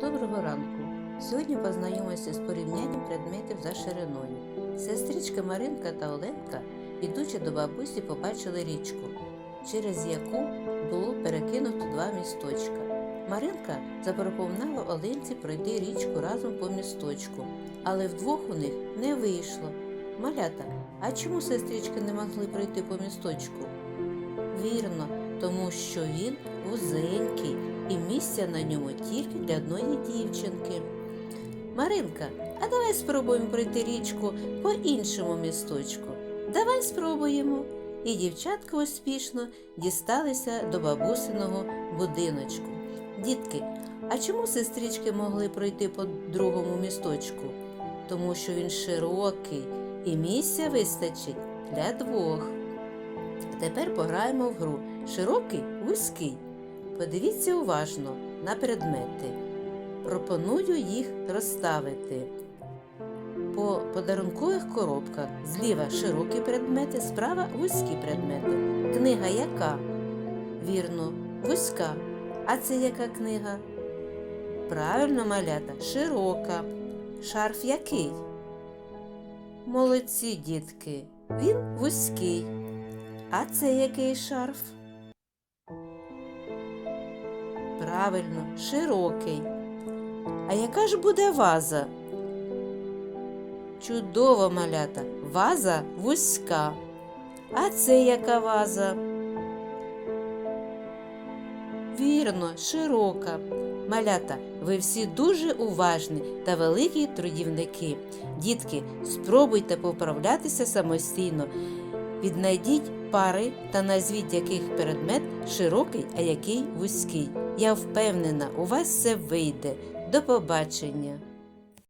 Доброго ранку! Сьогодні познайомимося з порівнянням предметів за шириною. Сестрички Маринка та Оленка, ідучи до бабусі, побачили річку, через яку було перекинуто два місточка. Маринка запропонувала Оленці пройти річку разом по місточку, але вдвох у них не вийшло. Малята, а чому сестрички не могли пройти по місточку? Вірно, тому що він вузенький і місця на ньому тільки для одної дівчинки. Маринка, а давай спробуємо пройти річку по іншому місточку. Давай спробуємо. І дівчатка успішно дісталися до бабусиного будиночку. Дітки, а чому сестрички могли пройти по другому місточку? Тому що він широкий і місця вистачить для двох. Тепер пограємо в гру широкий, вузький. Подивіться уважно на предмети. Пропоную їх розставити. По подарункових коробках зліва широкі предмети, справа вузькі предмети. Книга яка? Вірно, вузька. А це яка книга? Правильно, малята, широка. Шарф який? Молодці, дітки. Він вузький. А це який шарф? Правильно, широкий. А яка ж буде ваза? Чудово, малята, ваза вузька. А це яка ваза? Вірно, широка. Малята, ви всі дуже уважні та великі трудівники. Дітки, спробуйте поправлятися самостійно. Віднайдіть пари та назвіть, яких предмет широкий, а який вузький. Я впевнена, у вас все вийде. До побачення!